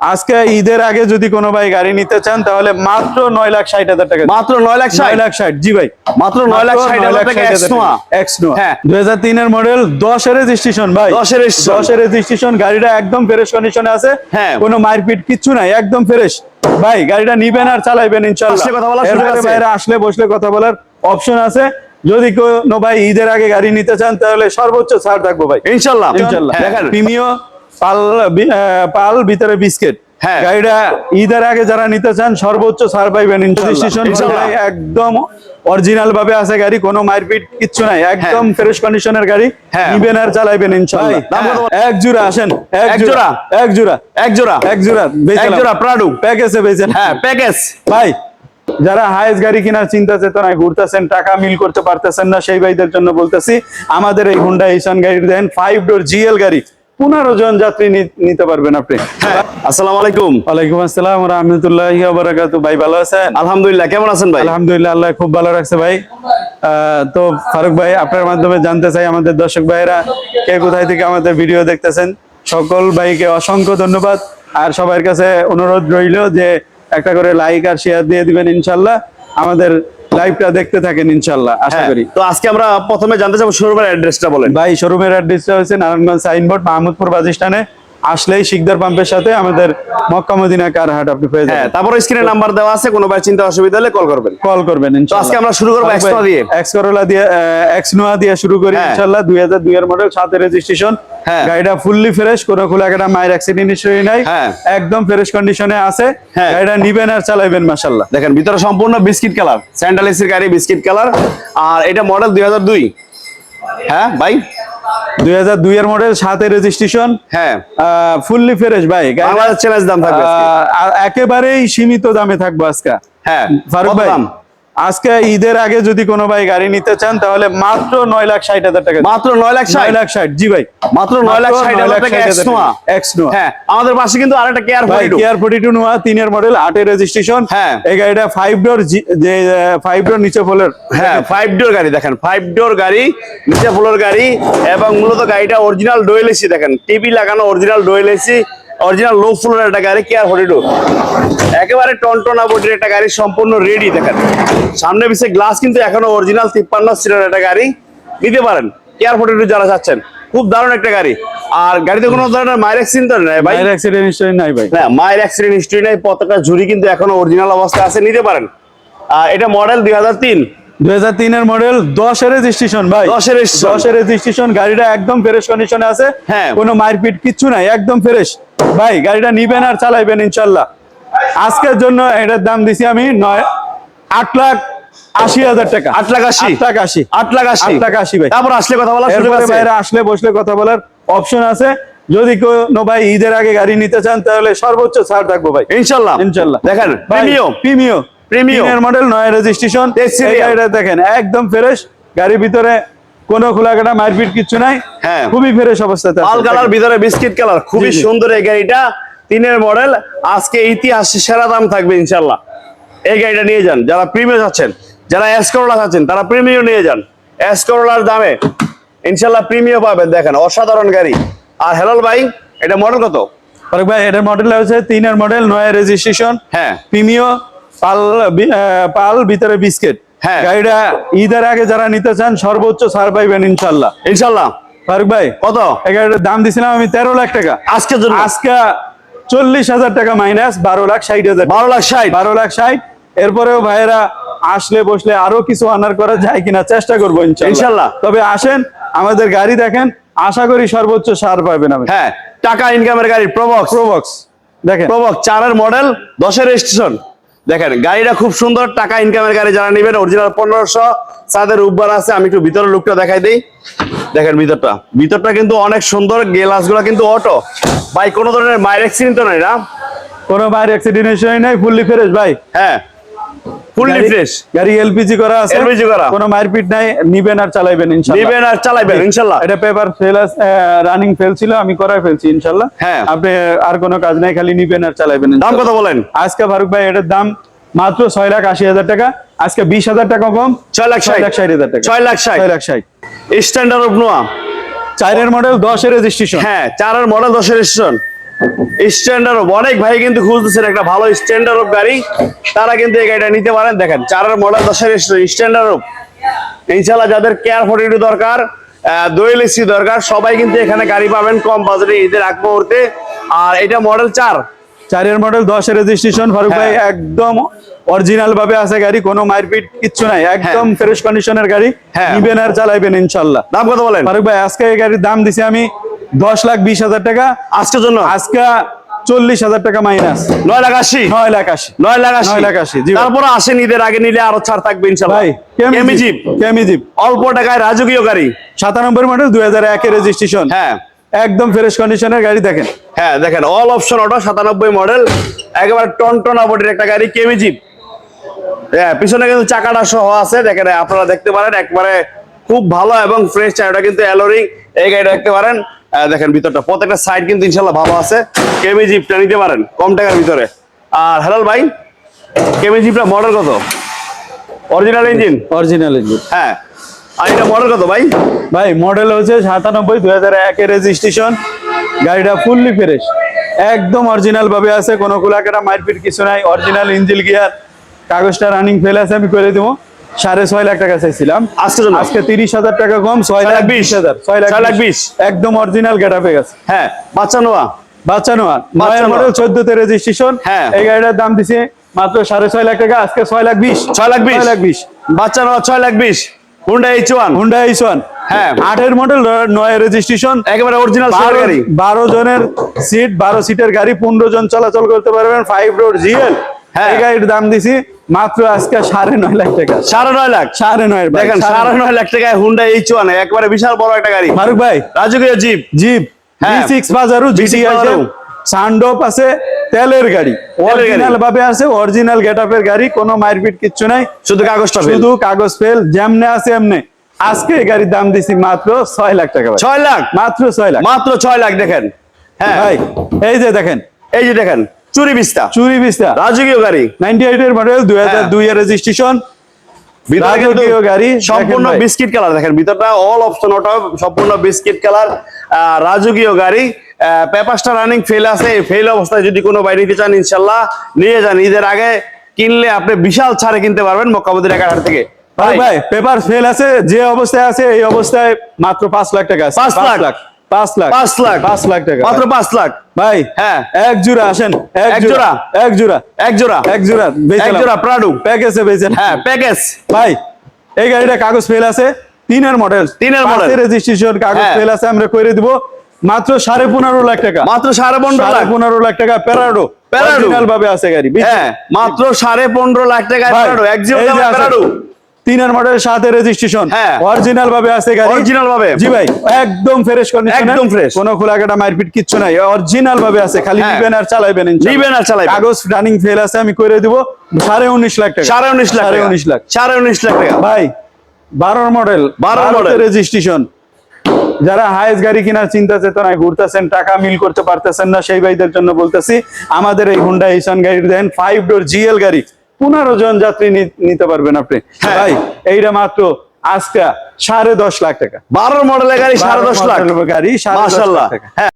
আজকে ঈদের আগে যদি কোনো ভাই গাড়ি নিতে চান তাহলে মাত্র নয় লাখ ষাট হাজার টাকা। মাত্র নয় লাখ ষাট? লাখ ষাট জি ভাই। মাত্র নয় লাখ ষাট হাজার টাকা হ্যাঁ। দুই হাজার তিনের মডেল দশের রেজিস্ট্রেশন ভাই। 10 এর দশের রেজিস্ট্রেশন গাড়িটা একদম ফ্রেশ কন্ডিশনে আছে। হ্যাঁ। কোনো মারপিট কিচ্ছু নাই একদম ফ্রেশ ভাই গাড়িটা নিবেন আর চালাইবেন ইনশাল্লাহ। ভাইরা আসলে বসলে কথা বলার অপশন আছে। যদি কোনো ভাই ঈদের আগে গাড়ি নিতে চান তাহলে সর্বোচ্চ ছাড় থাকব ভাই। ইনশাল্লাহ। ইনশাল্লাহ। হ্যাঁ, দেখেন। প্রিমিও পাল পাল ভিতরে বিস্কিট। হ্যাঁ। গাড়িটা ঈদের আগে যারা নিতে চান সর্বোচ্চ ছাড় পাইবেন একদম অরিজিনাল ভাবে আছে গাড়ি কোনো মারপিট কিচ্ছু নাই। একদম ফ্রেশ কন্ডিশনের গাড়ি হ্যাঁ। নিবেন আর চালাইবেন ইনশাআল্লাহ বল- এক জোড়া আসেন। এক জোড়া? এক জোড়া। এক জোড়া। এক জোড়া এক জোড়া প্রাডু প্যাকেজে বেচেন হ্যাঁ প্যাকেজ ভাই যারা হাইস গাড়ি কেনার চিন্তা চেতনায় ঘুরতেছেন টাকা মিল করতে পারতেছেন না সেই ভাইদের জন্য বলতেছি আমাদের এই হুন্ডা ইসান গাড়ি দেন ফাইভ ডোর জিএল গাড়ি। পনেরো জন যাত্রী নিতে পারবেন আপনি। আসসালাম আসসালামু আলাইকুম। ওয়ালাইকুম আসসালাম রহমতুল্লাহ বারাকাতু ভাই ভালো আছেন? আলহামদুলিল্লাহ কেমন আছেন ভাই? আলহামদুলিল্লাহ আল্লাহ খুব ভালো রাখছে ভাই। তো ফারুক ভাই আপনার মাধ্যমে জানতে চাই আমাদের দর্শক ভাইরা কে কোথায় থেকে আমাদের ভিডিও দেখতেছেন? সকল ভাইকে অসংখ্য ধন্যবাদ। আর সবার কাছে অনুরোধ রইল যে একটা করে লাইক আর শেয়ার দিয়ে দিবেন ইনশাল্লাহ। আমাদের লাইভটা দেখতে থাকেন ইনশাল্লাহ আশা হ্যাঁ, করি। তো আজকে আমরা প্রথমে জানতে চাবো শোরুমের অ্যাড্রেসটা বলেন। ভাই শোরুমের অ্যাড্রেসটা হচ্ছে নারায়ণগঞ্জ সাইনবোর্ড মাহমুদপুর বাস স্ট্যান্ডে। আসলেই শিকদার পাম্পের সাথে আমাদের মক্কা মদিনা কার হাট আপনি পেয়ে যাবেন। তারপর স্ক্রিনে নাম্বার দেওয়া আছে কোনো ভাই চিন্তা অসুবিধা হলে কল করবেন। কল করবেন তো আজকে আমরা শুরু করব এক্সট্রা দিয়ে। এক্স করোলা দিয়ে এক্স নোয়া দিয়ে শুরু করি হ্যাঁ। ইনশাআল্লাহ দুই হাজার দুই এর মডেল সাথে রেজিস্ট্রেশন হ্যাঁ। গাড়িটা ফুললি ফ্রেশ কোনো খোলা কাটা মায়ের অ্যাক্সিডেন্ট হিস্টরি নাই। হ্যাঁ। একদম ফ্রেশ কন্ডিশনে আছে। হ্যাঁ। গাড়িটা নিবেন আর চালাবেন মাশাল্লাহ। দেখেন ভিতরে সম্পূর্ণ বিস্কিট কালার স্যান্ডাল এসির গাড়ি বিস্কিট কালার আর এটা মডেল দুই হাজার দুই। হ্যাঁ ভাই? দুই হাজার দুই এর মডেল সাথে রেজিস্ট্রেশন হ্যাঁ। ফুললি ফ্রেশ ভাই। বাংলাদেশ চ্যালেঞ্জ দাম থাকবে একেবারেই সীমিত দামে থাকব আজকে। হ্যাঁ। ফারুক ভাই? আজকে ঈদের আগে যদি কোনো ভাই গাড়ি নিতে চান তাহলে মাত্র নয় লাখ ষাট হাজার টাকা মাত্র নয় লাখ ষাট? লাখ ষাট জি ভাই। মাত্র নয় লাখ ষাট হাজার টাকা হ্যাঁ আমাদের পাশে কিন্তু আরেকটা কেয়ার কেয়ার ফোর্টি টু নোয়া তিনের মডেল আটের রেজিস্ট্রেশন হ্যাঁ। এই গাড়িটা ফাইভ ডোর যে ফাইভ ডোর নিচে ফোলের হ্যাঁ ফাইভ ডোর গাড়ি দেখেন ফাইভ ডোর গাড়ি নিচে ফ্লোর গাড়ি এবং মূলত গাড়িটা অরিজিনাল ডোয়েল এসি দেখেন। টিভি লাগানো original dual AC original low ফ্লোরের একটা গাড়ি কেয়ার টু একেবারে টনটনা বডির একটা গাড়ি সম্পূর্ণ রেডি দেখেন। সামনে পিছিয়ে গ্লাস কিন্তু এখনও অরিজিনাল তিপ্পান্ন সিটের একটা গাড়ি নিতে পারেন। কেয়ার টু যারা চাচ্ছেন খুব দারুণ একটা গাড়ি। আর গাড়িতে কোনো ধরনের মায়ের অ্যাক্সিডেন্ট নেই ভাই। বাইরের অ্যাক্সিডেন্ট হিস্টরি নাই ভাই। হ্যাঁ মায়ের অ্যাক্সিডেন্ট হিস্ট্রি নাই। পতাকা ঝুড়ি কিন্তু এখনও অরিজিনাল অবস্থায় আছে নিতে পারেন। আর এটা মডেল দুই হাজার তিন। দুই হাজার তিনের মডেল রেজিস্ট্রেশন ভাই। 10 এর registration। দশের রেজিস্ট্রেশন গাড়িটা একদম ফ্রেশ কন্ডিশনে আছে। হ্যাঁ। কোনো মারপিট কিচ্ছু নাই একদম ফ্রেশ ভাই গাড়িটা নিবেন আর চালাইবেন ইনশাল্লাহ। আজকের জন্য এটার দাম দিছি আমি নয় আট লাখ আশি হাজার টাকা। আট লাখ আশি। লাখ আশি। আট লাখ আশি। লাখ আশি ভাই। তারপর আসলে কথা বলা সুযোগ এরপরে আছে? বাইরে আসলে বসলে কথা বলার অপশন আছে। যদি কোনো ভাই ঈদের আগে গাড়ি নিতে চান তাহলে সর্বোচ্চ ছাড় থাকব ভাই। ইনশাল্লাহ। ইনশাল্লাহ। দেখেন প্রিমিয়াম Premium। প্রিমিয়ার মডেল নয় রেজিস্ট্রেশন দেখেন একদম ফ্রেশ গাড়ির ভিতরে কোনো খোলাকাটা মারপিট কিছু নাই। হ্যাঁ। খুবই ফ্রেশ অবস্থাতে। পাল কালার ভিতরে বিস্কিট কালার। খুবই। সুন্দর এই গাড়িটা। তিনের মডেল। আজকে ইতিহাসে সেরা দাম থাকবে ইনশাল্লাহ এই গাড়িটা নিয়ে যান। যারা প্রিমিয়াম চাচ্ছেন যারা এস করোলা চাচ্ছেন তারা প্রিমিয়াম নিয়ে যান। এস করোলার দামে ইনশাল্লাহ প্রিমিয়াম পাবেন। দেখেন অসাধারণ গাড়ি। আর হেলাল ভাই এটা মডেল কত? ভাই এটার মডেল হচ্ছে তিনের মডেল নয় রেজিস্ট্রেশন হ্যাঁ। প্রিমিও পাল পাল ভিতরে বিস্কিট। হ্যাঁ। গাড়িটা ঈদের আগে যারা নিতে চান সর্বোচ্চ ছাড় পাইবেন ইনশাল্লাহ ইনশাল্লাহ ফারুক ভাই কত? এই গাড়িটার দাম দিছিলাম আমি তেরো লাখ টাকা। আজকে আজকে চল্লিশ হাজার টাকা মাইনাস বারো লাখ ষাট হাজার। বারো লাখ ষাট? বারো লাখ ষাট। এরপরেও ভাইয়েরা আসলে বসলে আরও কিছু আনার করা যায় কিনা চেষ্টা করব ইনশাল্লাহ। ইনশাল্লাহ তবে আসেন আমাদের গাড়ি দেখেন আশা করি সর্বোচ্চ সার পাবেন আমি হ্যাঁ টাকা ইনকামের গাড়ি প্রবক্স প্রোবক্স দেখেন। প্রবক্স চারের মডেল দশের রেজিস্ট্রেশন দেখেন গাড়িটা খুব সুন্দর টাকা ইনকামের গাড়ি যারা নেবেন অরিজিনাল পনেরোশো সাদের উব্বার আছে আমি একটু ভিতরের লুকটা দেখাই দিই। দেখেন ভিতরটা। ভিতরটা কিন্তু অনেক সুন্দর গেলাসগুলা কিন্তু অটো ভাই কোনো ধরনের মায়ের অ্যাক্সিডেন্ট তো নাই না? কোনো বাইরে অ্যাক্সিডেন্ট নাই ফুললি ফ্রেশ ভাই। হ্যাঁ। Fully fresh. গাড়ি এলপিজি করা আছে। LPG করা। কোনো মারপিট নাই নিবেন আর চালাইবেন ইনশাল্লাহ। নিবেন আর চালাইবেন ইনশাল্লাহ। এটা পেপার ফেল রানিং ফেল ছিল আমি করাই ফেলছি ইনশাল্লাহ। হ্যাঁ। আপনি আর কোনো কাজ নাই খালি নিবেন আর চালাইবেন দাম। কত বলেন? আজকে ফারুক ভাই এটার দাম মাত্র ছয় লাখ আশি হাজার টাকা আজকে বিশ হাজার টাকা কম ছয় লাখ ষাট লাখ ষাট। হাজার টাকা। ছয় লাখ ষাট। ছয় লাখ ষাট। স্ট্যান্ডার্ড অফ নোয়া চারের মডেল দশের রেজিস্ট্রেশন হ্যাঁ চারের মডেল দশের রেজিস্ট্রেশন স্ট্যান্ডার্ড অনেক ভাই কিন্তু খুঁজতেছেন একটা ভালো স্ট্যান্ডার্ড গাড়ি। তারা কিন্তু এই গাড়িটা নিতে পারেন। দেখেন চারের মডেল দশের স্ট্যান্ডার্ড ইনশাল্লাহ যাদের কেয়ার ফোর্টি দরকার দোয়েল এসি দরকার সবাই কিন্তু এখানে গাড়ি পাবেন কম বাজারে ঈদের আগ মুহূর্তে। আর এটা মডেল চার। চারের মডেল দশের রেজিস্ট্রেশন ফারুক ভাই হ্যাঁ। একদম অরিজিনাল ভাবে আছে গাড়ি কোনো মারপিট কিচ্ছু নাই। একদম ফ্রেশ কন্ডিশনের গাড়ি। হ্যাঁ। নিবেন আর চালাইবেন ইনশাল্লাহ দাম কত বলেন? ফারুক ভাই আজকে এই গাড়ির দাম দিছি আমি দশ লাখ বিশ হাজার টাকা। আজকের জন্য? আজকে চল্লিশ হাজার টাকা মাইনাস নয় লাখ আশি? নয় লাখ আশি। নয় লাখ আশি? নয় লাখ আশি, তারপর আসেন ঈদের আগে নিলে আরও ছাড় থাকবে ইনশাল্লাহ ভাই কেমি জিপ কেমি জিপ। অল্প টাকায় রাজকীয় গাড়ি। সাতানব্বই মডেল দুই হাজার একের রেজিস্ট্রেশন হ্যাঁ। একদম ফ্রেশ কন্ডিশনের গাড়ি দেখেন। হ্যাঁ দেখেন অল অপশন অটো সাতানব্বই মডেল একেবারে টন টন বডির একটা গাড়ি কেমি জিপ। হ্যাঁ পিছনে কিন্তু চাকাটা সহ আছে দেখেন আপনারা দেখতে পারেন একবারে খুব ভালো এবং ফ্রেশ চাকাটা কিন্তু অ্যালোরিং এই গাড়িটা দেখতে পারেন। দেখেন ভিতরটা। প্রত্যেকটা সাইড কিন্তু ইনশাল্লাহ ভালো আছে। কেমি জিপটা নিতে পারেন কম টাকার ভিতরে। আর হেলাল ভাই কেমি জিপটা মডেল কত? অরিজিনাল ইঞ্জিন অরিজিনাল ইঞ্জিন হ্যাঁ। আর এটা মডেল কত ভাই? ভাই মডেল হচ্ছে সাতানব্বই দুই হাজার একের রেজিস্ট্রেশন গাড়িটা ফুললি ফ্রেশ একদম অরিজিনাল ভাবে আছে কোনো কুলাকেরা মারপিট কিছু নাই। অরিজিনাল ইঞ্জিল গিয়ার কাগজটা রানিং ফেল আছে আমি করে দেবো। সাড়ে ছয় লাখ টাকা চাইছিলাম। জন্য আজকে তিরিশ হাজার টাকা কম ছয় লাখ বিশ। হাজার ছয় লাখ লাখ বিশ। একদম অরিজিনাল গেট আপে গেছে। হ্যাঁ বাচ্চা নোয়া বাচ্চা নোয়া বাচ্চা নয় নোয়া। মডেল চোদ্দতে রেজিস্ট্রেশন হ্যাঁ। এই গাড়িটার দাম দিছে মাত্র সাড়ে ছয় লাখ টাকা আজকে ছয় লাখ বিশ। ছয় লাখ বিশ। লাখ বিশ। বাচ্চা নোয়া ছয় লাখ বিশ। Honda H one Honda H one হ্যাঁ। আটের মডেল নয় রেজিস্ট্রেশন একেবারে অরিজিনাল বারো গাড়ি। বারো জনের সিট বারো সিটের গাড়ি পনেরো জন চলাচল করতে পারবেন। Five road GL. এই গাড়ির দাম দিছি মাত্র আজকে সাড়ে নয় লাখ টাকা। সাড়ে নয় লাখ? সাড়ে নয় দেখেন সাড়ে নয়। লাখ টাকায় হুন্ডা এইচ ওয়ান একবারে বিশাল বড় একটা গাড়ি। ফারুক ভাই রাজকীয় জিপ জিপ হ্যাঁ। সিক্স বাজারু জিটি V6 আছে বাজারু। সানডোপ আছে তেলের গাড়ি। অরিজিনাল ভাবে আছে অরিজিনাল গেটআপের গাড়ি কোনো মারপিট কিচ্ছু নাই। শুধু কাগজটা শুধু কাগজ ফেল যেমনে আছে এমনে। আজকে এই গাড়ির দাম দিছি মাত্র ছয় লাখ টাকা ছয় লাখ? মাত্র ছয় লাখ। মাত্র ছয় লাখ দেখেন। হ্যাঁ। ভাই এই যে দেখেন। এই যে দেখেন চুরি বিস্তা। চুরি বিস্তা। রাজকীয় গাড়ি। নাইনটি এইট এর মডেল দুই হাজার। দুই এর রেজিস্ট্রেশন ভিতরে কিন্তু রাজকীয় গাড়ি সম্পূর্ণ বিস্কিট কালার দেখেন ভিতরটা অল অপশন ওটা সম্পূর্ণ বিস্কিট কালার রাজকীয় গাড়ি। পেপারসটা রানিং ফেল আছে। ফেল অবস্থায় যদি কোনো বাইরে নিতে চান ইনশাল্লাহ নিয়ে যান। ঈদের আগে কিনলে আপনি বিশাল ছাড়ে কিনতে পারবেন মক্কাবুদ্দিন একাহার থেকে। ভাই পেপার ফেল আছে যে অবস্থায় আছে এই অবস্থায় মাত্র পাঁচ লাখ টাকা। পাঁচ লাখ। পাঁচ লাখ। পাঁচ লাখ। পাঁচ লাখ টাকা। মাত্র পাঁচ লাখ। ভাই হ্যাঁ। এক জোড়া আসেন। এক জোড়া? এক জোড়া। এক জোড়া। এক জোড়া এক জোড়া প্রাডু প্যাকেজে বেচেন হ্যাঁ প্যাকেজ ভাই এই গাড়িটা কাগজ ফেল আছে। তিনের মডেল তিনের model। রেজিস্ট্রেশন কাগজ হ্যাঁ। ফেল আছে আমরা করে দিব। মাত্র সাড়ে পনেরো লাখ টাকা। মাত্র সাড়ে পনেরো লাখ। পনেরো লাখ টাকা প্যারাডো। অরিজিনাল ভাবে আছে গাড়ি হ্যাঁ মাত্র সাড়ে পনেরো লাখ টাকায় ভাই, প্রাডু এক তিনের মডেল সাথে রেজিস্ট্রেশন হ্যাঁ। অরিজিনাল ভাবে আছে গাড়ি অরিজিনাল ভাবে জি ভাই একদম ফ্রেশ কন্ডিশন একদম fresh। কোনো খোলাকাটা মারপিট কিচ্ছু নাই অরিজিনাল ভাবে আছে খালি হ্যাঁ। নিবেন আর ইনশাআল্লাহ। নিবেন আর চালাইবেন। কাগজ রানিং ফেল আছে আমি করে দিব সাড়ে উনিশ লাখ টাকা সাড়ে উনিশ লাখ সাড়ে টাকা। উনিশ লাখ সাড়ে উনিশ লাখ টাকা ভাই বারোর মডেল 12 মডেল রেজিস্ট্রেশন যারা হাইস গাড়ি কেনার চিন্তা চেতনায় ঘুরতেছেন টাকা মিল করতে পারতেছেন না সেই ভাইদের জন্য বলতেছি আমাদের এই হুন্ডা ইসান গাড়ি দেন ফাইভ ডোর জিএল গাড়ি পনেরো জন যাত্রী নিতে পারবেন আপনি। হ্যাঁ। ভাই এইটা মাত্র আজকে সাড়ে দশ লাখ টাকা। বারো মডেলের গাড়ি সাড়ে দশ লাখ। গাড়ি সাড়ে দশ লাখ টাকা। হ্যাঁ।